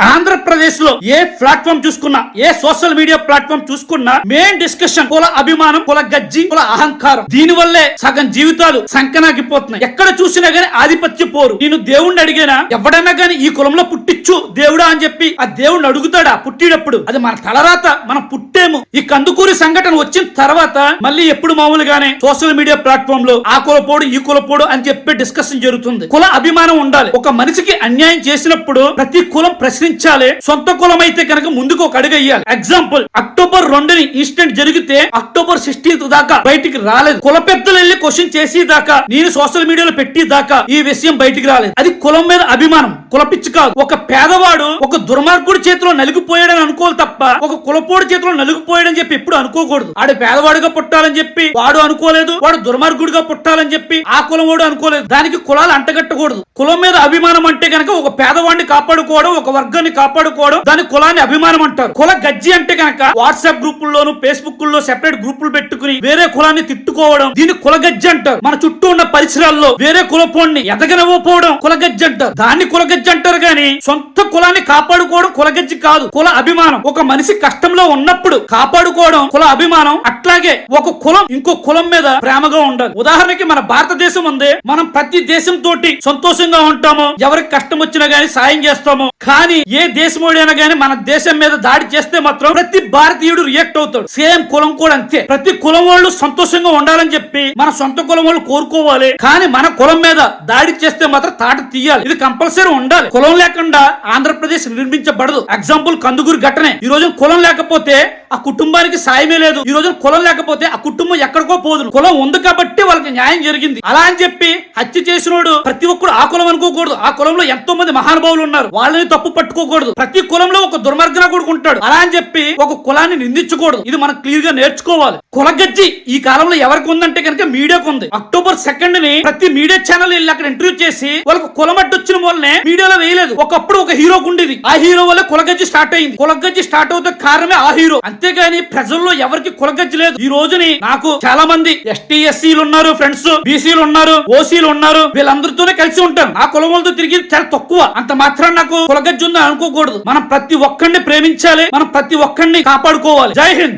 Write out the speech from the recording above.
ఆంధ్రప్రదేశ్లో ఏ ప్లాట్ఫామ్ చూసుకున్నా ఏ సోషల్ మీడియా ప్లాట్ఫామ్ చూసుకున్నా మెయిన్ డిస్కషన్ కుల అభిమానం కుల గజ్జి కుల అహంకారం. దీని వల్లే సగం జీవితాలు సంకనాగిపోతున్నాయి. ఎక్కడ చూసినా గానీ ఆధిపత్య పోరు. నేను దేవుణ్ణి అడిగినా ఎవడన్నా గానీ ఈ కులంలో పుట్టిచ్చు దేవుడా అని చెప్పి ఆ దేవుణ్ణి అడుగుతాడా పుట్టినప్పుడు? అది మన తలరాత మనం పుట్టేము. ఈ కందుకూరి సంఘటన వచ్చిన తర్వాత మళ్ళీ ఎప్పుడు మామూలుగానే సోషల్ మీడియా ప్లాట్ఫామ్లో ఆ కులపోడు ఈ కులపోడు అని చెప్పి డిస్కషన్ జరుగుతుంది. కుల అభిమానం ఉండాలి. ఒక మనిషికి అన్యాయం చేసినప్పుడు ప్రతి కులం ప్రశ్న ప్రశ్నించాలి సొంత కులం అయితే కనుక ముందుకు ఒక అడుగు ఎగ్జాంపుల్ అక్టోబర్ రెండుని ఇన్సిడెంట్ జరిగితే అక్టోబర్ సిక్స్టీన్త్ దాకా బయటికి రాలేదు. కుల పెద్దలు వెళ్ళి క్వశ్చన్ చేసి దాకా నేను సోషల్ మీడియాలో పెట్టి దాకా ఈ విషయం బయటికి రాలేదు. అది కులం మీద అభిమానం. కులపిచ్చి కాదు. ఒక పేదవాడు ఒక దుర్మార్గుడి చేతిలో నలిగిపోయాడని అనుకోవాలి తప్ప ఒక కులపోడి చేతిలో నలిగిపోయాడని చెప్పి ఎప్పుడు అనుకోకూడదు. ఆడు పేదవాడిగా పుట్టాలని చెప్పి వాడు అనుకోలేదు. వాడు దుర్మార్గుడిగా పుట్టాలని చెప్పి ఆ కులం వాడు అనుకోలేదు. దానికి కులాలు అంటగట్టకూడదు. కులం మీద అభిమానం అంటే గనక ఒక పేదవాడిని కాపాడుకోవడం ఒక వర్గాన్ని కాపాడుకోవడం దాని కులాన్ని అభిమానం అంటారు. కుల గజ్జి అంటే గనక వాట్సాప్ గ్రూపుల్లోను ఫేస్బుక్లో సెపరేట్ గ్రూపులు పెట్టుకుని వేరే కులాన్ని తిట్టుకోవడం దీన్ని కుల గజ్జి అంటారు. మన చుట్టూ ఉన్న పరిసరాల్లో వేరే కులపోడిని ఎదగనవ్వపోవడం కుల గజ్జి అంటారు. దాన్ని కుల గజ్జి అంటారు గాని సొంత కులాన్ని కాపాడుకోవడం కుల గజ్జి కాదు కుల అభిమానం. ఒక మనిషి కష్టంలో ఉన్నప్పుడు కాపాడుకోవడం కుల అభిమానం. అట్లాగే ఒక కులం ఇంకో కులం మీద ప్రేమగా ఉండాలి. ఉదాహరణకి మన భారతదేశం ఉంది. మనం ప్రతి దేశం తోటి సంతోషంగా ఉంటాము ఎవరికి కష్టం వచ్చినా గానీ సాయం చేస్తాము. కానీ ఏ దేశమోడైనా గానీ మన దేశం మీద దాడి చేస్తే మాత్రం ప్రతి భారతీయుడు రియాక్ట్ అవుతాడు. సేమ్ కులం కూడా అంతే. ప్రతి కులం వాళ్ళు సంతోషంగా ఉండాలని చెప్పి మన సొంత కులం వాళ్ళు కోరుకోవాలి. కానీ మన కులం మీద దాడి చేస్తే మాత్రం తాట తీయాలి. ఇది కంపల్సరీ ఉండాలి. కులం లేకుండా ఆంధ్రప్రదేశ్ నిర్మించబడదు. ఎగ్జాంపుల్ కందుకూరు ఘటనే. ఈ రోజు కులం లేకపోతే ఆ కుటుంబానికి సాయమే లేదు. ఈ రోజు కులం లేకపోతే ఆ కుటుంబం ఎక్కడికో పోదు కులం ఉంది కాబట్టి వాళ్ళకి న్యాయం జరిగింది. అలా అని చెప్పి హత్య చేసినోడు ప్రతి ఒక్కరు ఆ కులం అనుకోకూడదు. ఆ కులంలో ఎంతో మంది మహానుభావులు ఉన్నారు. వాళ్ళని తప్పు పట్టుకు పట్టుకోకూడదు ప్రతి కులంలో ఒక దుర్మార్గన కూడా ఉంటాడు అలా అని చెప్పి ఒక కులాన్ని నిందించకూడదు. ఇది మనం క్లియర్గా నేర్చుకోవాలి. కులగజ్జి ఈ కాలంలో ఎవరికి ఉందంటే కనుక మీడియాకు ఉంది. అక్టోబర్ సెకండ్ని ప్రతి మీడియా ఛానల్ వెళ్ళి అక్కడ ఇంటర్వ్యూ చేసి వాళ్ళకు కులమట్టు వచ్చిన వల్లనే మీడియాలో వేయలేదు. ఒకప్పుడు ఒక హీరోకు ఉండేది. ఆ హీరో వల్ల కులగజ్జి స్టార్ట్ అయింది. కులగజ్జి స్టార్ట్ అవుతే కారణమే ఆ హీరో అంతేగాని ప్రజల్లో ఎవరికి కులగజ్జి లేదు. ఈ రోజుని నాకు చాలా మంది ఎస్టీ ఎస్సీలు ఉన్నారు ఫ్రెండ్స్ బీసీలు ఉన్నారు ఓసీలు ఉన్నారు. వీళ్ళందరితోనే కలిసి ఉంటాను ఆ కులం వాళ్ళతో తిరిగి చాలా తక్కువ. అంత మాత్రం నాకు కులగజ్జి ఉంది అనుకోకూడదు. మనం ప్రతి ఒక్కరిని ప్రేమించాలి. మనం ప్రతి ఒక్కరిని కాపాడుకోవాలి. జై హింద్.